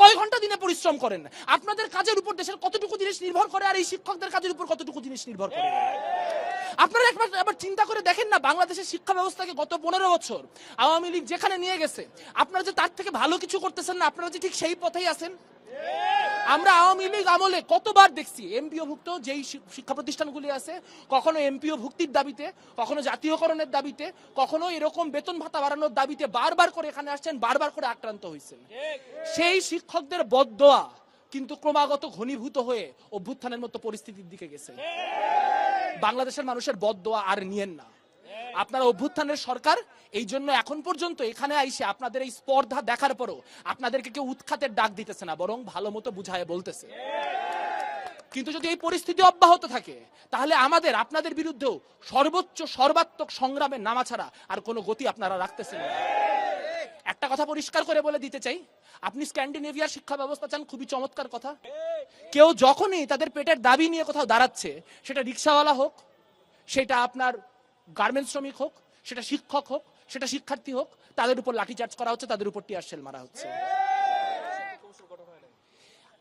কয় ঘণ্টা দিনে পরিশ্রম করেন? আপনাদের কাজের উপর দেশের কতটুকু জিনিস নির্ভর করে আর এই শিক্ষকদের কাজের উপর কতটুকু জিনিস নির্ভর করে? আপনারা একবার আবার চিন্তা করে দেখেন না, বাংলাদেশের শিক্ষা ব্যবস্থাকে গত পনেরো বছর আওয়ামী লীগ যেখানে নিয়ে গেছে, আপনারা যে তার থেকে ভালো কিছু করতেছেন না, আপনারা যে ঠিক সেই পথেই আছেন? আমরা আওয়ামী লীগ আমলে কতবার দেখছি এমপিও ভুক্ত যেই শিক্ষা প্রতিষ্ঠানগুলি আছে, কখনো এমপিও ভুক্তির দাবিতে, কখনো জাতীয়করণের দাবিতে, কখনো এরকম বেতন ভাতা বাড়ানোর দাবিতে বারবার করে এখানে আসছেন, বারবার করে আক্রান্ত হয়েছেন। সেই শিক্ষকদের বদদোয়া কিন্তু ক্রমাগত ঘনীভূত হয়ে অভ্যুত্থানের মতো পরিস্থিতির দিকে গেছে। বাংলাদেশের মানুষের বদদোয়া আর নিয়েন না। আপনারা অভ্যুত্থানের সরকার এই জন্য এখন পর্যন্ত এখানে আইসে আপনাদের এই স্পর্ধা দেখার পরও আপনাদেরকে কেউ উৎখাতের ডাক দিতেছে না, বরং ভালো মতো বুঝায় বলতেছে। কিন্তু যদি এই পরিস্থিতি অব্যাহত থাকে, তাহলে আমাদের, আপনাদের বিরুদ্ধেও সর্বোচ্চ সর্বাত্মক সংগ্রামে নামা ছাড়া আর কোনো গতি আপনারা রাখতেছেন না। একটা কথা পরিষ্কার করে বলে দিতে চাই, আপনি স্ক্যান্ডিনেভিয়ার শিক্ষা ব্যবস্থা চান, খুবই চমৎকার কথা। কেউ যখনই তাদের পেটের দাবি নিয়ে কোথাও দাঁড়াচ্ছে, সেটা রিক্সাওয়ালা হোক, সেটা আপনার গার্মেন্টস শ্রমিক হোক, সেটা শিক্ষক হোক, সেটা শিক্ষার্থী হোক, তাদের উপর লাঠিচার্জ করা হচ্ছে, তাদের উপর টিয়ার সেল মারা হচ্ছে।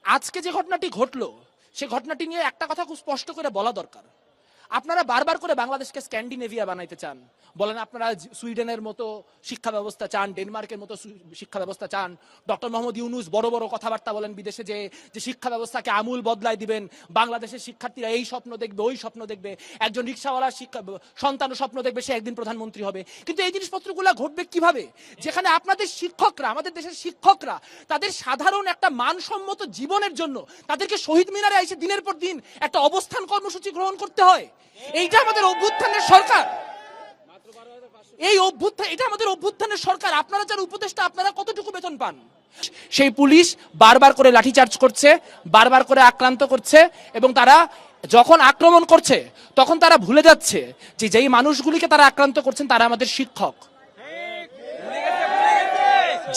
আজকে যে ঘটনাটি ঘটলো, সে ঘটনাটি নিয়ে একটা কথা খুব স্পষ্ট করে বলা দরকার। আপনারা বারবার করে বাংলাদেশকে স্ক্যান্ডিনেভিয়া বানাইতে চান। বলেন আপনারা সুইডেনের মতো শিক্ষা ব্যবস্থা চান, ডেনমার্কের মতো শিক্ষা ব্যবস্থা চান, ডক্টর মোহাম্মদ ইউনুস বড় বড় কথাবার্তা বলেন বিদেশে যে যে শিক্ষা ব্যবস্থাকে আমূল বদলাই দিবেন, বাংলাদেশের শিক্ষার্থীরা এই স্বপ্ন দেখবে, ওই স্বপ্ন দেখবে, একজন রিক্সাওয়ালার শিক্ষা সন্তান স্বপ্ন দেখবে, সে একদিন প্রধানমন্ত্রী হবে। কিন্তু এই জিনিসপত্রগুলো ঘটবে কীভাবে? যেখানে আপনাদের শিক্ষকরা, আমাদের দেশের শিক্ষকরা, তাদের সাধারণ একটা মানসম্মত জীবনের জন্য তাদেরকে শহীদ মিনারে এসে দিনের পর দিন একটা অবস্থান কর্মসূচি গ্রহণ করতে হয়। এইটা আমাদের অভ্যুত্থানের সরকার। এই অভ্যুত্থান এটা আমাদের অভ্যুত্থানের সরকার। আপনারা উপদেষ্টা, আপনারা কতটুকু বেতন পান? সেই পুলিশ বারবার করে করছে, বারবার করে আক্রান্ত করছে, এবং তারা যখন আক্রমণ করছে, তখন তারা ভুলে যাচ্ছে যে যেই মানুষগুলিকে তারা আক্রান্ত করছেন, তারা আমাদের শিক্ষক।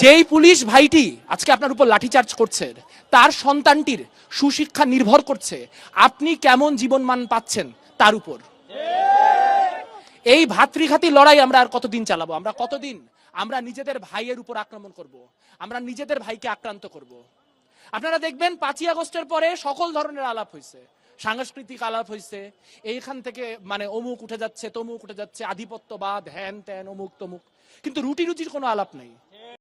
যেই পুলিশ ভাইটি আজকে আপনার উপর লাঠিচার্জ করছে, তার সন্তানটির সুশিক্ষা নির্ভর করছে। আপনি কেমন জীবনমান পাচ্ছেন? তার উপর। এই ভাতৃঘাতী লড়াই আমরা আর কতদিন চালাবো? আমরা কতদিন? আমরা নিজেদের ভাইয়ের উপর আক্রমণ করব। আমরা নিজেদের ভাইকে আক্রান্ত করব। আপনারা দেখবেন পাঁচই আগস্টের পরে সকল ধরনের আলাপ হয়েছে সাংস্কৃতিক আলাপ হয়েছে এইখান থেকে মানে অমুক উঠে যাচ্ছে, তমুক উঠে যাচ্ছে, আধিপত্যবাদ, হ্যান ত্যান, অমুক তমুক। কিন্তু রুটি রুচির কোনো আলাপ নেই।